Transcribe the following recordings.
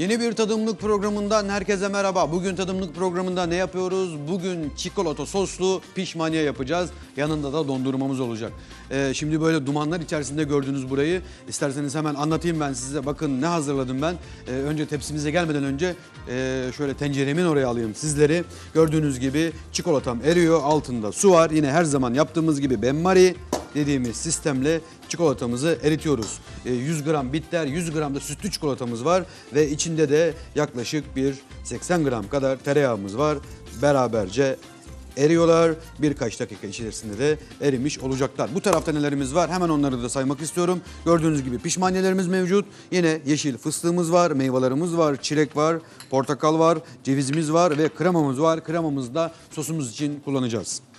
Yeni bir tadımlık programından herkese merhaba. Bugün tadımlık programında ne yapıyoruz? Bugün çikolata soslu pişmaniye yapacağız. Yanında da dondurmamız olacak. Ee, şimdi böyle dumanlar içerisinde gördüğünüz burayı. İsterseniz hemen anlatayım ben size. Bakın ne hazırladım ben. Ee, önce tepsimize gelmeden önce e, şöyle tenceremin oraya alayım sizleri. Gördüğünüz gibi çikolatam eriyor. Altında su var. Yine her zaman yaptığımız gibi benmari dediğimiz sistemle çikolatamızı eritiyoruz. E, 100 gram bitter, 100 gram da sütlü çikolatamız var ve içinde de yaklaşık bir 80 gram kadar tereyağımız var. Beraberce eriyorlar. Birkaç dakika içerisinde de erimiş olacaklar. Bu tarafta nelerimiz var? Hemen onları da saymak istiyorum. Gördüğünüz gibi pişmaniyelerimiz mevcut. Yine yeşil fıstığımız var, meyvelerimiz var, çilek var, portakal var, cevizimiz var ve kremamız var. Kremamızı da sosumuz için kullanacağız.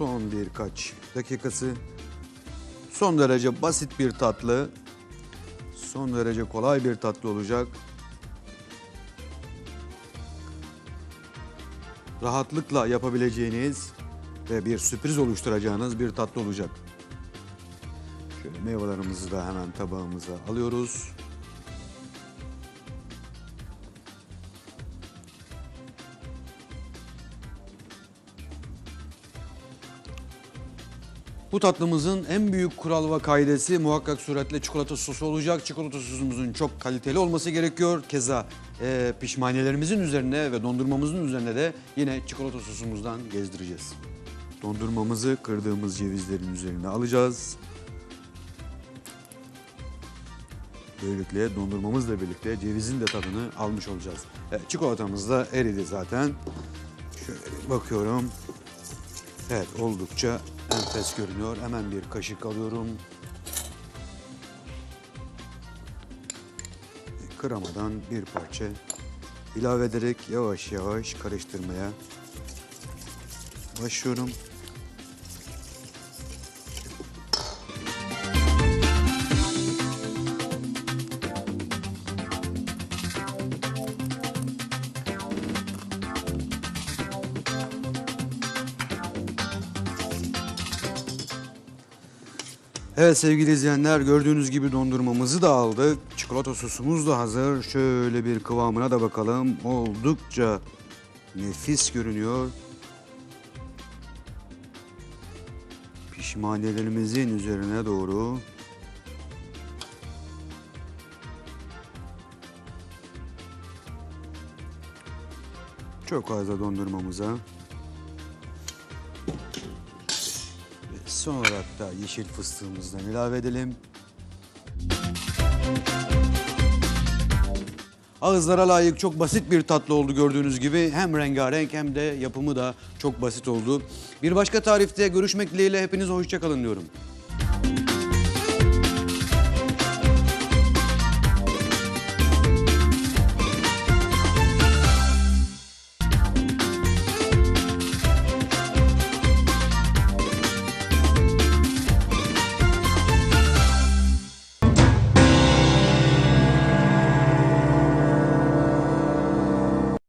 Son birkaç dakikası. Son derece basit bir tatlı. Son derece kolay bir tatlı olacak. Rahatlıkla yapabileceğiniz ve bir sürpriz oluşturacağınız bir tatlı olacak. Şöyle meyvelerimizi de hemen tabağımıza alıyoruz. Bu tatlımızın en büyük kural ve kaidesi muhakkak suretle çikolata sosu olacak. Çikolata sosumuzun çok kaliteli olması gerekiyor. Keza e, pişmaniyelerimizin üzerine ve dondurmamızın üzerine de yine çikolata sosumuzdan gezdireceğiz. Dondurmamızı kırdığımız cevizlerin üzerine alacağız. Böylelikle dondurmamızla birlikte cevizin de tadını almış olacağız. Evet, çikolatamız da eridi zaten. Şöyle bakıyorum. Evet oldukça enfes görünüyor. Hemen bir kaşık alıyorum. Kremadan bir parça ilave ederek yavaş yavaş karıştırmaya başlıyorum. Evet sevgili izleyenler gördüğünüz gibi dondurmamızı da aldık. Çikolata sosumuz da hazır. Şöyle bir kıvamına da bakalım. Oldukça nefis görünüyor. Pişmaniyelerimizin üzerine doğru çok az da dondurmamıza Son olarak da yeşil fıstığımızdan ilave edelim. Ağızlara layık çok basit bir tatlı oldu gördüğünüz gibi. Hem rengarenk hem de yapımı da çok basit oldu. Bir başka tarifte görüşmek dileğiyle hepinize hoşçakalın diyorum.